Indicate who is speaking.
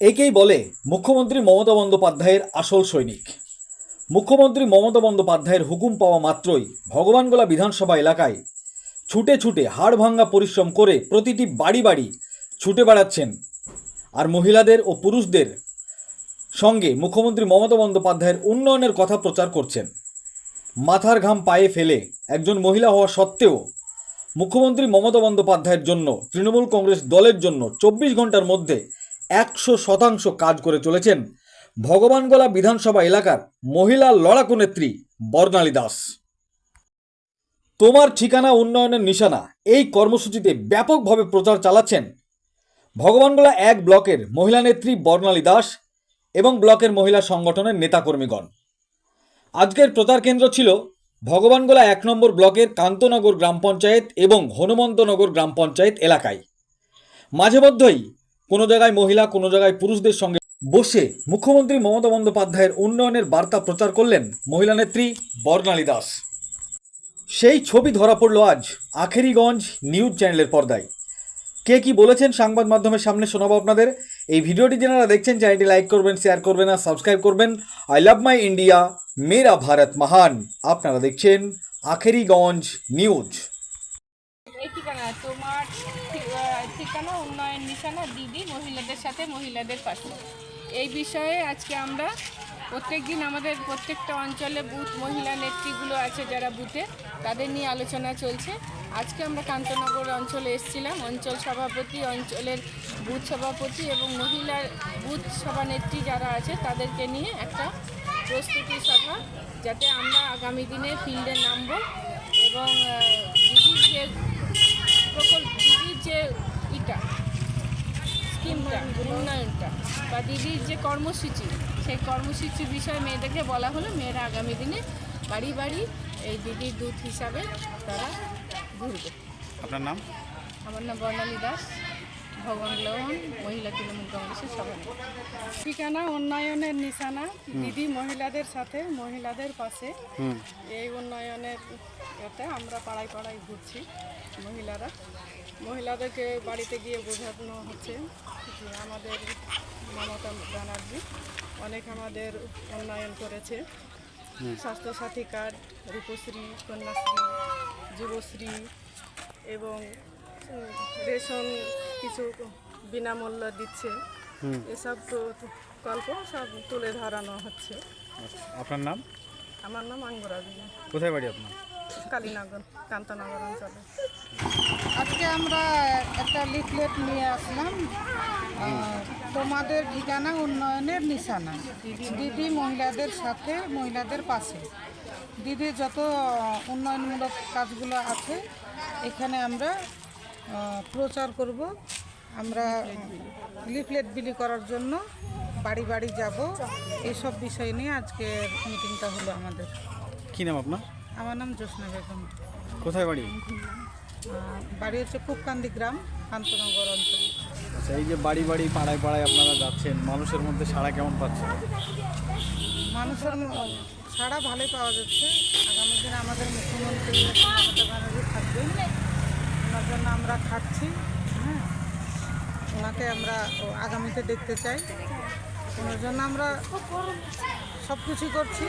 Speaker 1: একেই বলে মুখ্যমন্ত্রী মমতা বন্দ্যোপাধ্যায়ের আসল সৈনিক। মুখ্যমন্ত্রী মমতা বন্দ্যোপাধ্যায়ের হুকুম পাওয়া মাত্রই ভগবানগোলা বিধানসভা এলাকায় ছুটে ছুটে হাড় ভাঙ্গা পরিশ্রম করে প্রতিটি বাড়ি বাড়ি ছুটে বেড়াচ্ছেন। আর মহিলাদের ও পুরুষদের সঙ্গে মুখ্যমন্ত্রী মমতা বন্দ্যোপাধ্যায়ের উন্নয়নের কথা প্রচার করছেন। মাথার ঘাম পায়ে ফেলে একজন মহিলা হওয়া সত্ত্বেও মুখ্যমন্ত্রী মমতা বন্দ্যোপাধ্যায়ের জন্য তৃণমূল কংগ্রেস দলের জন্য চব্বিশ ঘণ্টার মধ্যে একশো শতাংশ কাজ করে চলেছেন ভগবানগোলা বিধানসভা এলাকার মহিলা লড়াকু নেত্রী বর্ণালী দাস। তোমার ঠিকানা উন্নয়নের নিশানা, এই কর্মসূচিতে ব্যাপকভাবে প্রচার চালাচ্ছেন ভগবানগোলা এক ব্লকের মহিলা নেত্রী বর্ণালী দাস এবং ব্লকের মহিলা সংগঠনের নেতাকর্মীগণ। আজকের প্রচার কেন্দ্র ছিল ভগবানগোলা এক নম্বর ব্লকের কান্তনগর গ্রাম পঞ্চায়েত এবং হনুমন্তনগর গ্রাম পঞ্চায়েত এলাকায়। মাঝে মধ্যেই কোনো জায়গায় মহিলা, কোনো জায়গায় পুরুষদের সঙ্গে বসে মুখ্যমন্ত্রী মমতা বন্দ্যোপাধ্যায়ের উন্নয়নের বার্তা প্রচার করলেন মহিলা নেত্রী বর্ণালী দাস। সেই ছবি ধরা পড়ল আজ আখেরিগঞ্জ নিউজ চ্যানেলের পর্দায়। কে কি বলেছেন সংবাদ মাধ্যমের সামনে শোনাবো আপনাদের। এই ভিডিওটি যারা দেখছেন, চ্যানেলটি লাইক করবেন, শেয়ার করবেন আর সাবস্ক্রাইব করবেন। আই লাভ মাই ইন্ডিয়া, মেরা ভারত মহান। আপনারা দেখছেন আখেরিগঞ্জ নিউজ
Speaker 2: এই ঠিকানা তোমার ঠি- আহ, ঠিকানা, উন্নয়ন নিশানা, দিদি, মহিলাদের সাথে, মহিলাদের পাশে। এই বিষয়ে আজকে আমরা প্রত্যেক দিন আমাদের প্রত্যেকটা অঞ্চলে বুথ মহিলা নেত্রীগুলো আছে যারা বুথে, তাদের নিয়ে আলোচনা চলছে। আজকে আমরা কান্তনগর অঞ্চলে এসেছিলাম, অঞ্চল সভাপতি, অঞ্চলের বুথ সভাপতি এবং মহিলার বুথ সভানেত্রী যারা আছে, তাদেরকে নিয়ে একটা প্রস্তুতি সভা, যাতে আমরা আগামী দিনে ফিল্ডে নামবো এবং দিদির যে দিদির যে কর্মসূচি সেই কর্মসূচির বিষয়ে মেয়েদেরকে বলা হলো মেয়েরা আগামী দিনে বাড়ি বাড়ি এই দিদির দুধ হিসাবে তারা ঘুরবে।
Speaker 3: আপনার নাম?
Speaker 2: আমার নাম বর্ণালী দাস। ভগবান লোহন মহিলা তৃণমূল কংগ্রেসের সভাপতি।
Speaker 4: ঠিকানা উন্নয়নের নিশানা। দিদি মহিলাদের সাথে মহিলাদের পাশে। এই উন্নয়নের এতে আমরা পাড়ায় পাড়ায় ঘুরছি মহিলারা। মহিলাদেরকে বাড়িতে গিয়ে বোঝানো হচ্ছে যে আমাদের মমতা ব্যানার্জি অনেক আমাদের উন্নয়ন করেছে। স্বাস্থ্যসাথী কার্ড রূপশ্রী কন্যাশ্রী যুবশ্রী এবং রেশন কিছু বিনামূল্য দিচ্ছে। এসব তো গল্প সব তুলে ধরানো হচ্ছে।
Speaker 3: আপনার নাম?
Speaker 4: আমার নাম আঙ্গুরা বিনা
Speaker 3: কোথায় বাড়ি আপনার?
Speaker 4: কালীনগর কান্তনগর অঞ্চলে।
Speaker 5: আজকে আমরা একটা লিফলেট নিয়ে আসলাম। তোমাদের ঠিকানা উন্নয়নের নিশানা। দিদি মহিলাদের সাথে মহিলাদের পাশে। দিদি যত উন্নয়নমূলক কাজগুলো আছে এখানে আমরা প্রচার করব। আমরা লিফলেট বিলি করার জন্য বাড়ি বাড়ি যাব। এইসব বিষয় নিয়ে আজকে মিটিংটা হলো আমাদের।
Speaker 3: কী নাম আপনার?
Speaker 5: আমার নাম জ্যোৎস্না বেগম।
Speaker 3: কোথায় বাড়ি?
Speaker 5: বাড়ি হচ্ছে কুপকান্দি গ্রাম কান্তনগর অঞ্চল।
Speaker 3: আচ্ছা এই যে বাড়ি বাড়ি পাড়ায় পাড়ায় আপনারা যাচ্ছেন মানুষের মধ্যে সাড়া কেমন পাচ্ছেন
Speaker 5: মানুষের সাড়া ভালোই পাওয়া যাচ্ছে। আগামী দিনে আমাদের মুখ্যমন্ত্রী মমতা ব্যানার্জি থাকবেন। ওনার জন্য আমরা খাচ্ছি হ্যাঁ। ওনাকে আমরা আগামীতে দেখতে চাই। ওনার জন্য আমরা সব কিছু করছি।